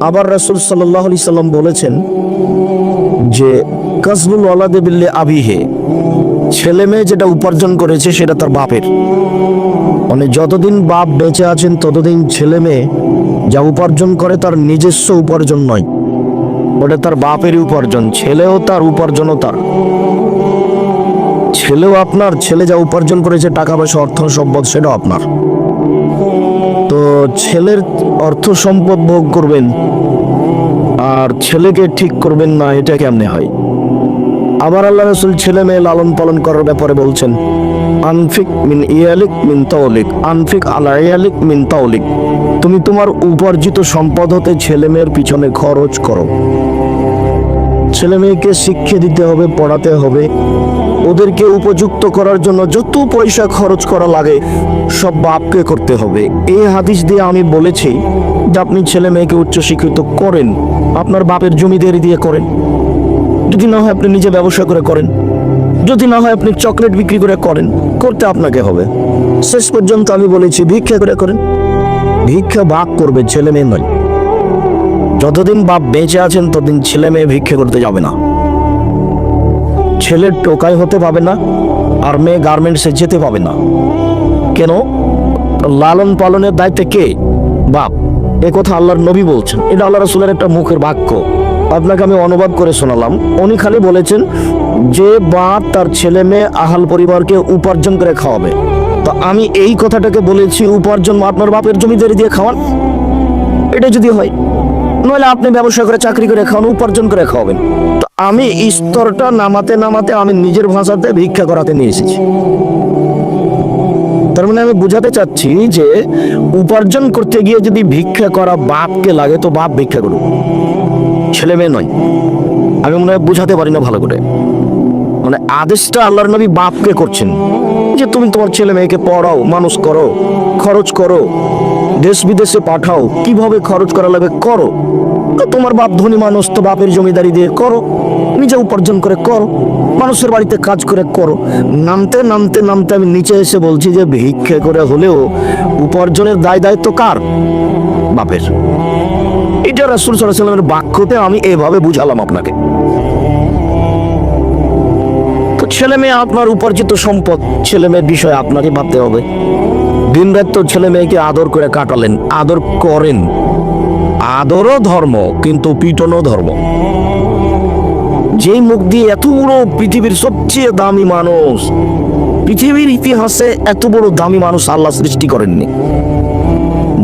আবার রাসুল সাল্লাহ আলি সাল্লাম বলেছেন যে কাসবুল ওয়ালাদে বিল্লে আবিহে ছেলে মেয়ে যেটা উপার্জন করেছে সেটা তার বাপের। মানে যতদিন বাপ বেঁচে আছেন, ততদিন ছেলে মেয়ে যা উপার্জন করে তার নিজস্ব উপার্জন নয়। ওটা তার বাপেরই উপার্জন, ছেলেও তার, উপার্জনও তার। ছেলেও আপনার, ছেলে যা উপার্জন করেছে টাকা পয়সা অর্থ সম্পদ সেটাও আপনার। ছেলের অর্থ সম্পদ ভোগ করবেন, আর ছেলেকে ঠিক করবেন না, এটা কেমনে হয়? আবার আল্লাহ রসুল ছেলে মেয়ে লালন পালন করার ব্যাপারে বলছেন, আনফিক মিন ইয়ালিক মিন তাওলিক, আনফিক আলা ইয়ালিক মিন তাওলিক, তুমি তোমার উপার্জিত সম্পদ হতে ছেলে মেয়ের পিছনে খরচ করো। ছেলে মেয়েকে শিক্ষা দিতে হবে, পড়াতে হবে ওদেরকে উপযুক্ত করার জন্য যত পয়সা খরচ করা লাগে, সব বাপকে করতে হবে। এই হাদিস দিয়ে আমি বলেছি যে আপনি ছেলে মেয়েকে উচ্চশিক্ষিত করেন, আপনার বাপের জমিদারি দিয়ে করেন। যদি না হয় আপনি নিজে ব্যবসা করে করেন। যদি না হয় আপনি চকলেট বিক্রি করে করেন, করতে আপনাকে হবে। শেষ পর্যন্ত আমি বলেছি, ভিক্ষা করে করেন। ভিক্ষা বাপ করবে, ছেলে মেয়ে নয়। যতদিন বাপ বেঁচে আছেন, ততদিন ছেলে মেয়ে ভিক্ষা করতে যাবে না। ছেলের টোকাই হতে পাবে না আর মেয়ে গার্মেন্টসে যেতে পাবে না। কেন? লালন পালনের দায়িত্বে কে? বাপ, এ কথা আল্লাহর নবী বলছেন। এটা আল্লাহ রসুলের একটা মুখের বাক্য। আপনাকে আমি অনুবাদ করে শোনালাম। উনি খালি বলেছেন যে বাপ তার ছেলে মেয়ে আহাল পরিবারকে উপার্জন করে খাওয়াবে। তো আমি এই কথাটাকে বলেছি, উপার্জন আপনার বাপের জমিদারি দিয়ে খাওয়ান। এটা যদি হয় নইলে আপনি ব্যবসা করে চাকরি করে খাওয়ান, উপার্জন করে খাওয়াবেন। তো আমি স্তরটা নামাতে নামাতে আমি নিজের ভাষাতে ভিক্ষা করাতে নিয়ে এসেছি। তার মানে আমি বুঝাতে চাচ্ছি যে উপার্জন করতে গিয়ে যদি ভিক্ষা করা বাপকে লাগে, তো বাপ ভিক্ষা করুক। ছেলে মেয়ে নয়। আমি মনে হয় বুঝাতে পারি না ভালো করে। মানে আদেশটা আল্লাহর নবী বাপকে করছেন। যে তুমি তোমার ছেলে মেয়েকে পড়াও, মানুষ করো, খরচ করো, দেশ বিদেশে পাঠাও, কীভাবে খরচ করা লাগবে করো। তোমার বাপ ধনী মানুষ, তো বাপের জমিদারি দিয়ে করো, নিজে উপার্জন করে করো, মানুষের বাড়িতে কাজ করে করো। নামতে নামতে নামতে আমি নিচে এসে বলছি যে ভিক্ষে করে হলেও উপার্জনের দায় দায়িত্ব কার? বাপের। এটা রাসুল সাল্লাহ সাল্লামের বাক্যতে আমি এভাবে বুঝালাম আপনাকে। ছেলে মেয়ে আপনার উপার্জিত সম্পদ, ছেলে মেয়ের বিষয়ে আপনাকে ভাবতে হবে। দিন রাত তো ছেলে মেয়েকে আদর করে কাটালেন, আদর করেন। আদরও ধর্ম, কিন্তু পিটনও ধর্ম। যেই মুখ দিয়ে এত বড় পৃথিবীর সবচেয়ে দামি মানুষ, পৃথিবীর ইতিহাসে এত বড় দামি মানুষ আল্লাহ সৃষ্টি করেননি।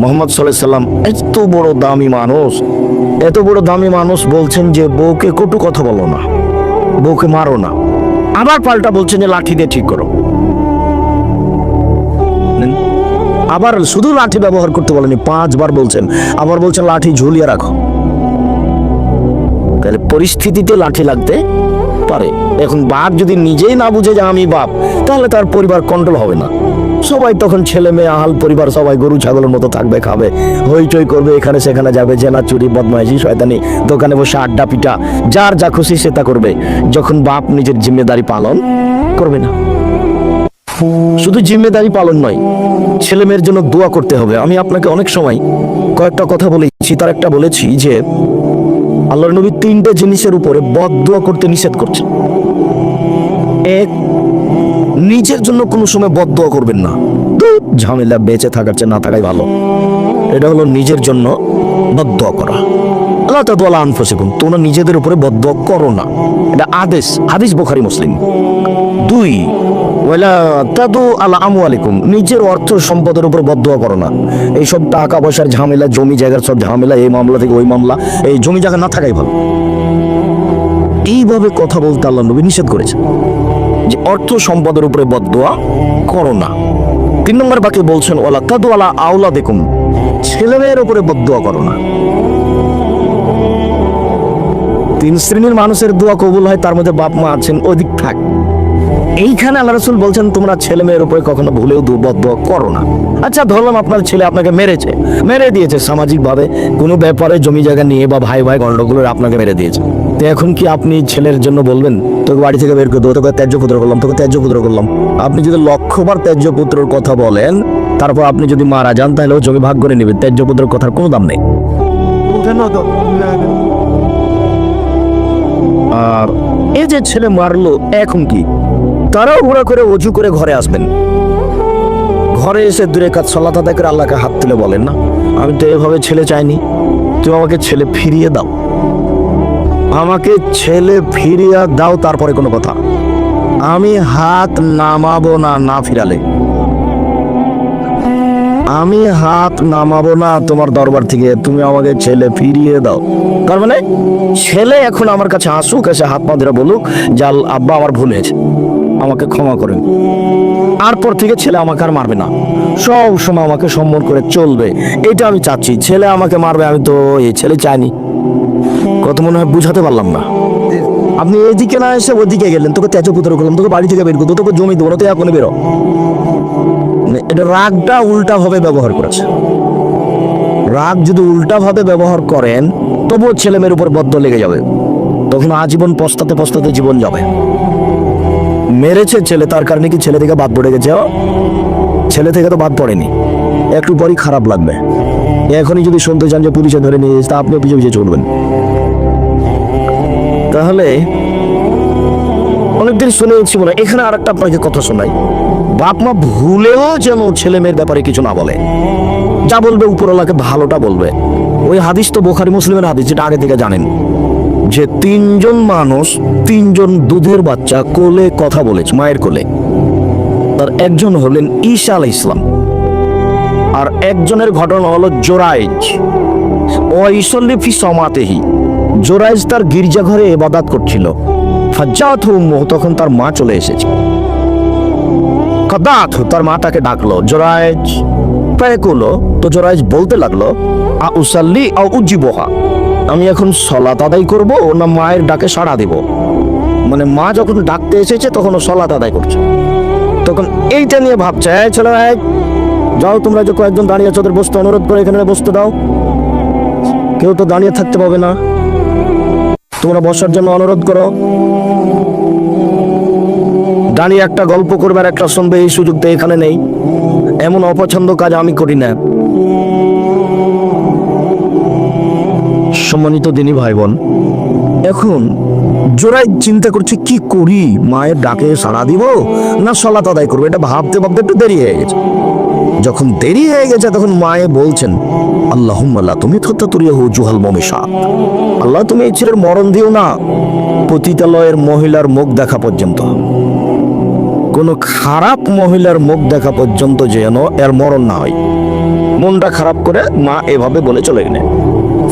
মোহাম্মদ সাল্লাম এত বড় দামি মানুষ, এত বড় দামি মানুষ বলছেন যে বউকে কটু কথা বলো না, বউকে মারো না। আবার পাল্টা বলছেন যে লাঠি দিয়ে ঠিক করো। আবার শুধু লাঠি ব্যবহার করতে বলেনি, পাঁচবার বলছেন। আবার বলছেন লাঠি ঝুলিয়ে রাখো। তাহলে পরিস্থিতিতে লাঠি লাগতে পারে। এখন বাপ যদি নিজেই না বুঝে যে আমি বাপ তাহলে তার পরিবার কন্ট্রোল হবে না। সবাই তখন ছেলে মেয়ে, আহাল পরিবার সবাই গরু, ছাগলের মতো থাকবে, খাবে। হইচই করবে, এখানে সেখানে যাবে, জেনা চুরি, বদমাইশি, শয়তানি। দোকানে বসে আড্ডা পিটা, যার যা খুশি সে তা করবে। যখন বাপ নিজের জিম্মেদারি পালন করবে না। শুধু জিম্মেদারি পালন নয়, ছেলে মেয়ের জন্য দোয়া করতে হবে। আমি আপনাকে অনেক সময় কয়েকটা কথা বলেছি, তার একটা বলেছি যে, আল্লাহর নবী তিনটে জিনিসের উপরে বদ দোয়া করতে নিষেধ করছেন। এক নিজের জন্য কোনো সময় বদ দোয়া করবেন না। ঝামেলা বেঁচে থাকার চেয়ে না থাকাই ভালো। এটা হলো নিজের জন্য বদ দোয়া করা। আল্লাহ তাদুয়ালা আনফসিকুন তোমরা নিজেদের উপরে বদ দোয়া করো না। এটা আদেশ, হাদিস বোখারি, মুসলিম। দুই, ওয়ালা তাদু আলা নিজের অর্থ সম্পদের উপর বদদোয়া করো না। এইসব টাকা পয়সার ঝামেলা, জমি জায়গার সব ঝামেলা, এই মামলা থেকে ওই মামলা, এই জমি জায়গা না থাকাই ভালো। এইভাবে কথা বলতে আল্লাহ নবী নিষেধ করেছে যে অর্থ সম্পদের উপরে বদদোয়া করো না। তিন নম্বর বাকি বলছেন ওলা আলা আওলা দেখুন ছেলেমেয়ের উপরে বদদোয়া করো না। তিন শ্রেণির মানুষের দোয়া কবুল হয়, তার মধ্যে বাপ মা আছেন, ওদিক থাক। এইখানে আল্লাহ রসুল বলছেন, তোমরা ছেলে মেয়ের উপরে কখনো ভুলেও দুর্বদ্ধ করো না। আচ্ছা ধরলাম আপনার ছেলে আপনাকে মেরেছে। মেরে দিয়েছে সামাজিকভাবে, কোনো ব্যাপারে জমি জায়গা নিয়ে বা ভাই ভাই গন্ডগুলোর আপনাকে মেরে দিয়েছে। তো এখন কি আপনি ছেলের জন্য বলবেন? তোকে বাড়ি থেকে বের করে দেবো তোকে ত্যায্য পুত্র করলাম তোকে ত্যায্য পুত্র করলাম। আপনি যদি লক্ষবার ত্যায্য পুত্রর কথা বলেন তারপর আপনি যদি মারা যান তাহলে ও জমি ভাগ করে নেবেন ত্যায্য পুত্রের কথার কোনো দাম নেই। আর এই যে ছেলে মারলো এখন কি? তারাও ঘোরা করে অজু করে ঘরে আসবেন। ঘরে এসে দূরে কাজ সল্লাত আদায় করে আল্লাহকে হাত তুলে বলেন না আমি তো এভাবে ছেলে চাইনি। তুমি আমাকে ছেলে ফিরিয়ে দাও। আমাকে ছেলে ফিরিয়ে দাও তারপরে কোনো কথা। আমি হাত নামাবো না না ফিরালে। আমি হাত নামাবো না তোমার দরবার থেকে, তুমি আমাকে ছেলে ফিরিয়ে দাও। তার মানে ছেলে এখন আমার কাছে আসুক, এসে হাত পা ধরে বলুক জাল আব্বা আমার ভুল হয়েছে, আমাকে ক্ষমা করেন তারপর থেকে ছেলে আমাকে আর মারবে না। সব সময় আমাকে সম্মান করে চলবে। এটা আমি চাচ্ছি, ছেলে আমাকে মারবে, আমি তো এই ছেলে চাইনি। কত মনে হয় বুঝাতে পারলাম না। আপনি এদিকে না এসে ওদিকে গেলেন, তোকে তেজ পুত্র করলাম, তোকে বাড়ি থেকে বের করব তোকে জমি দেবো না, তুই এখনই বেরো। মানে এটা রাগটা উল্টা ভাবে ব্যবহার করেছে। রাগ যদি উল্টা ভাবে ব্যবহার করেন, তবুও ছেলে মেয়ের উপর বদ্ধ লেগে যাবে। তখন আজীবন পস্তাতে পস্তাতে জীবন যাবে। মেরেছে ছেলে, তার কারণে কি ছেলে থেকে বাদ পড়ে গেছে? ছেলে থেকে তো বাদ পড়েনি। একটু পরই খারাপ লাগবে। এখনই যদি শুনতে চান যে পুলিশে ধরে নিয়ে তা আপনিও পিছিয়ে পিছিয়ে চলবেন। তাহলে অনেকদিন শুনেছি মনে এখানে আর একটা আপনাকে কথা শোনাই। বাপ মা ভুলেও যেন ছেলে মেয়ের ব্যাপারে কিছু না বলে। যা বলবে উপরওয়ালাকে ভালোটা বলবে। ওই হাদিস তো বোখারি মুসলিমের হাদিস, যেটা আগে থেকে জানেন। যে তিনজন মানুষ, তিনজন দুধের বাচ্চা কোলে কথা বলেছে, মায়ের কোলে। তার একজন হলেন ঈশা আল ইসলাম আর একজনের ঘটনা হলো জোরাইজ। ও ইসল্লি ফি সমাতেহি। জোরাইজ তার গির্জাঘরে এবাদাত করছিল। ফাজ্জাত তখন তার মা চলে এসেছে। তার মা তাকে ডাকলো, জোরাইজ! তো জোরাইজ বলতে লাগল, আ উসাল্লি আ উজ্জিবহা আমি এখন করব, না মায়ের ডাকে সাড়া দেব? মানে মা যখন ডাকতে এসেছে, তখন ও সলাত করছে। তখন এইটা নিয়ে ভাবছে ছেলে যাও তোমরা যে কয়েকজন দাঁড়িয়ে আছো, ওদের বসতে অনুরোধ করে এখানে বসতে দাও। কেউ তো দাঁড়িয়ে থাকতে পাবে না। তোমরা বসার জন্য অনুরোধ করো। দাঁড়িয়ে একটা গল্প করবার একটা শুনবে এই সুযোগ তো এখানে নেই। এমন অপছন্দ কাজ আমি করি না। সম্মানিত দিনী ভাই বোন এখন জোড়াই চিন্তা করছি কি করি? মায়ের ডাকে সাড়া দিব না সলাত আদায় করব? এটা ভাবতে ভাবতে একটু দেরি হয়ে গেছে। যখন দেরি হয়ে গেছে, তখন মায়ে বলছেন আল্লাহ তুমি জুহাল মমেশা। আল্লাহ, তুমি এই ছেলের মরণ দিও না। পতিতালয়ের মহিলার মুখ দেখা পর্যন্ত। কোনো খারাপ মহিলার মুখ দেখা পর্যন্ত যেন এর মরণ না হয়। মনটা খারাপ করে মা এভাবে বলে চলে গেলেন।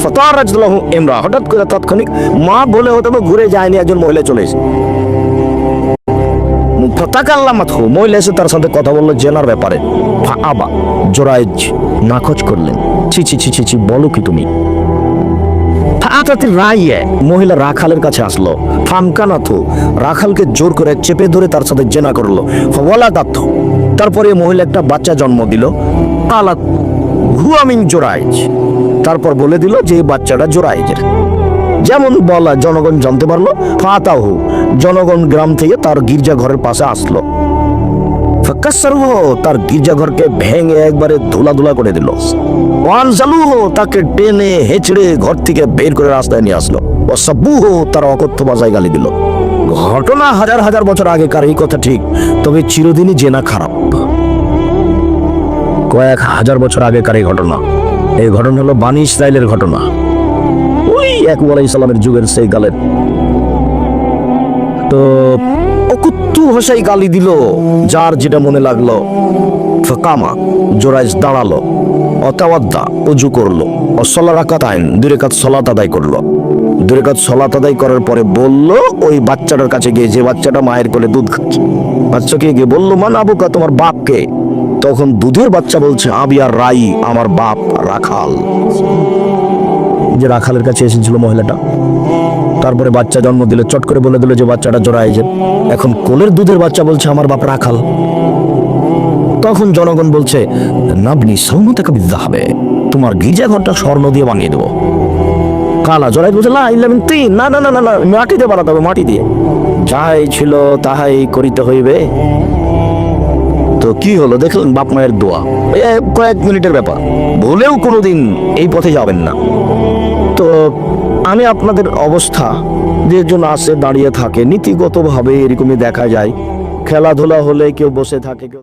ফতার রাজদুল্লাহ ইমরা হঠাৎ করে তাৎক্ষণিক মা বলে হতে ঘুরে যায়নি, একজন মহিলা চলে এসে। ফতাকা আল্লাহ মাথু মহিলা এসে তার সাথে কথা বলল জেনার ব্যাপারে। আবা জোরাইজ নাকচ করলেন। ছি ছি ছি ছি ছি, বলো কি তুমি? রাইয়ে, মহিলা রাখালের কাছে আসলো। ফামকানাথু রাখালকে জোর করে চেপে ধরে তার সাথে জেনা করল। ফওয়ালা দাত্ত তারপরে মহিলা একটা বাচ্চা জন্ম দিল। কালাত হুয়ামিন জোরাইজ তারপর বলে দিল যে বাচ্চাটা জোরাইজের যেমন বলা জনগণ জানতে পারল, ফাতাহু। জনগণ গ্রাম থেকে তার গির্জা ঘরের পাশে আসলো। তার গির্জাঘরকে ভেঙে একবারে ধুলাধুলা করে দিল। ওয়ানজালুহ, তাকে টেনে হেঁচড়ে ঘর থেকে বের করে রাস্তায় নিয়ে আসলো। ও সাব্বুহ তার অকথ্য ভাষায় গালি দিল। ঘটনা হাজার হাজার বছর আগেকার, এই কথা ঠিক, তবে চিরদিনই জেনা খারাপ। কয়েক হাজার বছর আগেকার এই ঘটনা। এই ঘটনা হলো বানি ইসরায়েলের ঘটনা। ওই এক ইসলামের যুগের সেই গালের তো অকুত্তু ভাষায় গালি দিল, যার যেটা মনে লাগল। ফাকামা, জোরাইজ দাঁড়াল, অতাওয়াদ্দা, উজু করল অসলা রাকাত আইন, দুই রেখাত সলাত আদায় করল। দুই রেখাত সলাত আদায় করার পরে বলল, ওই বাচ্চাটার কাছে গিয়ে যে বাচ্চাটা মায়ের কোলে দুধ খাচ্ছে, বাচ্চাকে গিয়ে বলল মান আবুকা তোমার বাপকে? তখন দুধের বাচ্চা বলছে, আবি আর রাই, আমার বাপ রাখাল। যে রাখালের কাছে এসেছিল মহিলাটা। তারপরে বাচ্চা জন্ম দিলে, চট করে বলে দিল যে বাচ্চাটা জোড়ায় যে, এখন কোলের দুধের বাচ্চা বলছে আমার বাপ রাখাল। তখন জনগণ বলছে, নাবনি সৌমতাকে বিদ্যা হবে তোমার গির্জা ঘরটা স্বর্ণ দিয়ে বানিয়ে দেবো। কালা জোড়াই বলছে না ইলেভেন তিন, না না না না মাটি দিয়ে বানাতে হবে, মাটি দিয়ে। যাই ছিল তাহাই করিতে হইবে। তো কি হলো দেখলেন বাপ মায়ের দোয়া? কয়েক মিনিটের ব্যাপার। ভুলেও কোনোদিন এই পথে যাবেন না। তো আমি আপনাদের অবস্থা যে জন্য আসে দাঁড়িয়ে থাকে, নীতিগতভাবে এরকমই দেখা যায়। খেলাধুলা হলে কেউ বসে থাকে, কেউ